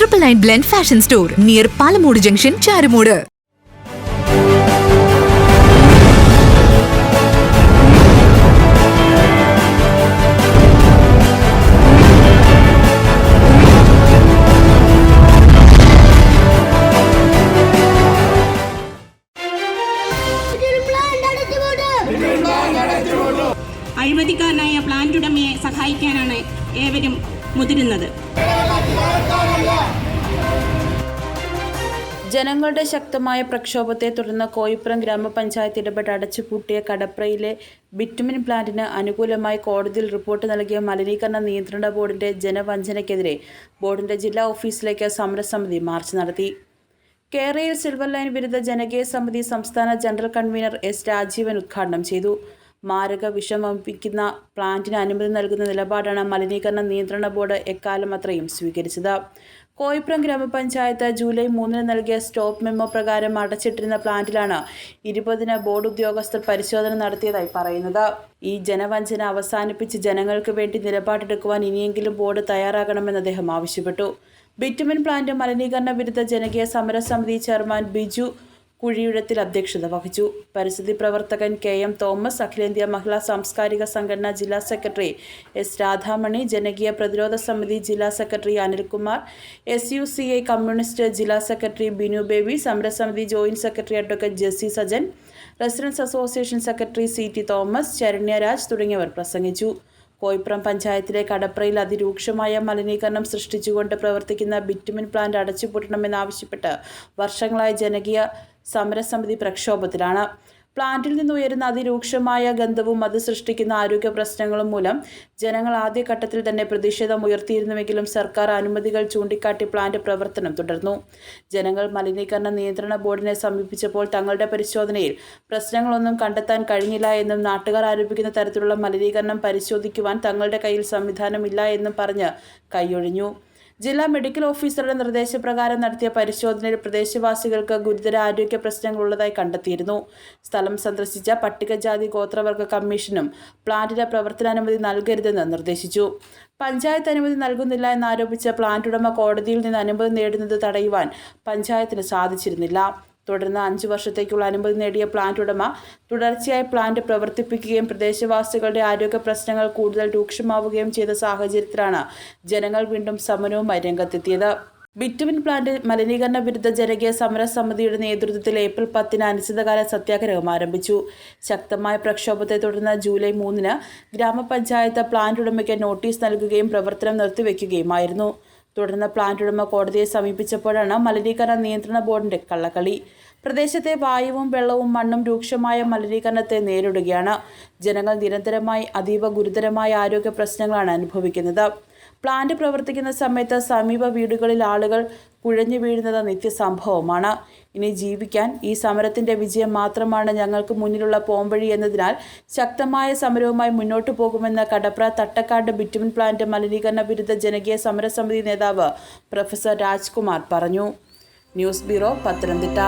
Triple nine blend fashion store near Palamoodu junction Charummoodu അഴിമതിക്കാരനായ plant ഉടമയെ സഹായിക്കാനാണ് ഏവരും മുതിരുന്നത്. ജനങ്ങളുടെ ശക്തമായ പ്രക്ഷോഭത്തെ തുടർന്ന് കോയിപ്പുറം ഗ്രാമപഞ്ചായത്ത് ഇടപെട്ട് അടച്ചുപൂട്ടിയ കടപ്രയിലെ ബിറ്റുമിൻ പ്ലാന്റിന് അനുകൂലമായി കോടതിയിൽ റിപ്പോർട്ട് നൽകിയ മലിനീകരണ നിയന്ത്രണ ബോർഡിന്റെ ജനവഞ്ചനയ്ക്കെതിരെ ബോർഡിന്റെ ജില്ലാ ഓഫീസിലേക്ക് സമരസമിതി മാർച്ച് നടത്തി. കേരളയിൽ സിൽവർ ലൈൻ വിരുദ്ധ ജനകീയ സമിതി സംസ്ഥാന ജനറൽ കൺവീനർ എസ് രാജീവൻ ഉദ്ഘാടനം ചെയ്തു. മാരക വിഷം പ്ലാന്റിന് അനുമതി നൽകുന്ന നിലപാടാണ് മലിനീകരണ നിയന്ത്രണ ബോർഡ് എക്കാലം അത്രയും സ്വീകരിച്ചത്. കോയിപ്പുറം ഗ്രാമപഞ്ചായത്ത് ജൂലൈ മൂന്നിന് നൽകിയ സ്റ്റോപ്പ് മെമ്മോ പ്രകാരം അടച്ചിട്ടിരുന്ന പ്ലാന്റിലാണ് ഇരുപതിന് ബോർഡ് ഉദ്യോഗസ്ഥർ പരിശോധന നടത്തിയതായി പറയുന്നത്. ഈ ജനവഞ്ചന അവസാനിപ്പിച്ച് ജനങ്ങൾക്ക് വേണ്ടി നിലപാടെടുക്കുവാൻ ഇനിയെങ്കിലും ബോർഡ് തയ്യാറാകണമെന്ന് അദ്ദേഹം ആവശ്യപ്പെട്ടു. ബിറ്റുമിൻ പ്ലാന്റ് മലിനീകരണ വിരുദ്ധ ജനകീയ സമരസമിതി ചെയർമാൻ ബിജു കുഴിയുഴത്തിൽ അധ്യക്ഷത വഹിച്ചു. പരിസ്ഥിതി പ്രവർത്തകൻ കെ എം തോമസ് അഖിലേന്ത്യാ മഹിളാ സാംസ്കാരിക സംഘടന ജില്ലാ സെക്രട്ടറി എസ് രാധാമണി ജനകീയ പ്രതിരോധ സമിതി ജില്ലാ secretary Anilkumar S U C I communist ജില്ലാ സെക്രട്ടറി ബിനു ബേബി സമരസമിതി joint secretary advocate Jessy Sajan residence association secretary C T Thomas Saranyaraj തുടങ്ങിയവർ പ്രസംഗിച്ചു. കോയിപ്പുറം പഞ്ചായത്തിലെ കടപ്രയിൽ അതിരൂക്ഷമായ മലിനീകരണം സൃഷ്ടിച്ചുകൊണ്ട് പ്രവർത്തിക്കുന്ന ബിറ്റുമിൻ പ്ലാന്റ് അടച്ചുപൂട്ടണമെന്നാവശ്യപ്പെട്ട് വർഷങ്ങളായി ജനകീയ സമരസമിതി പ്രക്ഷോഭത്തിലാണ്. പ്ലാന്റിൽ നിന്ന് ഉയരുന്ന അതിരൂക്ഷമായ ഗന്ധവും അത് സൃഷ്ടിക്കുന്ന ആരോഗ്യ പ്രശ്നങ്ങളും മൂലം ജനങ്ങൾ ആദ്യഘട്ടത്തിൽ തന്നെ പ്രതിഷേധം ഉയർത്തിയിരുന്നുവെങ്കിലും സർക്കാർ അനുമതികൾ ചൂണ്ടിക്കാട്ടി പ്ലാന്റ് പ്രവർത്തനം തുടർന്നു. ജനങ്ങൾ മലിനീകരണ നിയന്ത്രണ ബോർഡിനെ സമീപിച്ചപ്പോൾ തങ്ങളുടെ പരിശോധനയിൽ പ്രശ്നങ്ങളൊന്നും കണ്ടെത്താൻ കഴിഞ്ഞില്ല എന്നും നാട്ടുകാർ ആരോപിക്കുന്ന തരത്തിലുള്ള മലിനീകരണം പരിശോധിക്കുവാൻ തങ്ങളുടെ കയ്യിൽ സംവിധാനമില്ല എന്നും പറഞ്ഞ് കൈയൊഴിഞ്ഞു. ജില്ലാ മെഡിക്കൽ ഓഫീസറുടെ നിർദ്ദേശപ്രകാരം നടത്തിയ പരിശോധനയിൽ പ്രദേശവാസികൾക്ക് ഗുരുതര ആരോഗ്യ പ്രശ്നങ്ങൾ ഉള്ളതായി കണ്ടെത്തിയിരുന്നു. സ്ഥലം സന്ദർശിച്ച പട്ടികജാതി ഗോത്രവർഗ കമ്മീഷനും പ്ലാന്റിന് പ്രവർത്തനാനുമതി നൽകരുതെന്ന് നിർദ്ദേശിച്ചു. പഞ്ചായത്ത് അനുമതി നൽകുന്നില്ല എന്നാരോപിച്ച പ്ലാന്റ് ഉടമ കോടതിയിൽ നിന്ന് അനുമതി നേടുന്നത് തടയുവാൻ പഞ്ചായത്തിന് സാധിച്ചിരുന്നില്ല. തുടർന്ന് അഞ്ചു വർഷത്തേക്കുള്ള അനുമതി നേടിയ പ്ലാന്റ് ഉടമ തുടർച്ചയായി പ്ലാന്റ് പ്രവർത്തിപ്പിക്കുകയും പ്രദേശവാസികളുടെ ആരോഗ്യ പ്രശ്നങ്ങൾ കൂടുതൽ രൂക്ഷമാവുകയും ചെയ്ത സാഹചര്യത്തിലാണ് ജനങ്ങൾ വീണ്ടും സമരവുമായി രംഗത്തെത്തിയത്. ബിറ്റുമിൻ പ്ലാന്റ് മലിനീകരണ വിരുദ്ധ ജനകീയ സമര സമിതിയുടെ നേതൃത്വത്തിൽ ഏപ്രിൽ പത്തിന് അനിശ്ചിതകാല സത്യാഗ്രഹം ആരംഭിച്ചു. ശക്തമായ പ്രക്ഷോഭത്തെ തുടർന്ന് ജൂലൈ മൂന്നിന് ഗ്രാമപഞ്ചായത്ത് പ്ലാന്റ് ഉടമയ്ക്ക് നോട്ടീസ് നൽകുകയും പ്രവർത്തനം നിർത്തിവെക്കുകയുമായിരുന്നു. തുടർന്ന് പ്ലാന്റ് ഉടമ കോടതിയെ സമീപിച്ചപ്പോഴാണ് മലിനീകരണ നിയന്ത്രണ ബോർഡിന്റെ കള്ളക്കളി. പ്രദേശത്തെ വായുവും വെള്ളവും മണ്ണും രൂക്ഷമായ മലിനീകരണത്തെ നേരിടുകയാണ്. ജനങ്ങൾ നിരന്തരമായി അതീവ ഗുരുതരമായ ആരോഗ്യ പ്രശ്നങ്ങളാണ് അനുഭവിക്കുന്നത്. പ്ലാന്റ് പ്രവർത്തിക്കുന്ന സമയത്ത് സമീപ വീടുകളിൽ ആളുകൾ കുഴഞ്ഞു വീഴുന്നത് നിത്യസംഭവമാണ്. ഇനി ജീവിക്കാൻ ഈ സമരത്തിന്റെ വിജയം മാത്രമാണ് ഞങ്ങൾക്ക് മുന്നിലുള്ള പോംവഴി എന്നതിനാൽ ശക്തമായ സമരവുമായി മുന്നോട്ടു പോകുമെന്ന് കടപ്ര തട്ടക്കാട് ബിറ്റുമിൻ പ്ലാന്റ് മലിനീകരണ വിരുദ്ധ ജനകീയ സമരസമിതി നേതാവ് പ്രൊഫസർ രാജ്കുമാർ പറഞ്ഞു. News bureau Pathanamthitta.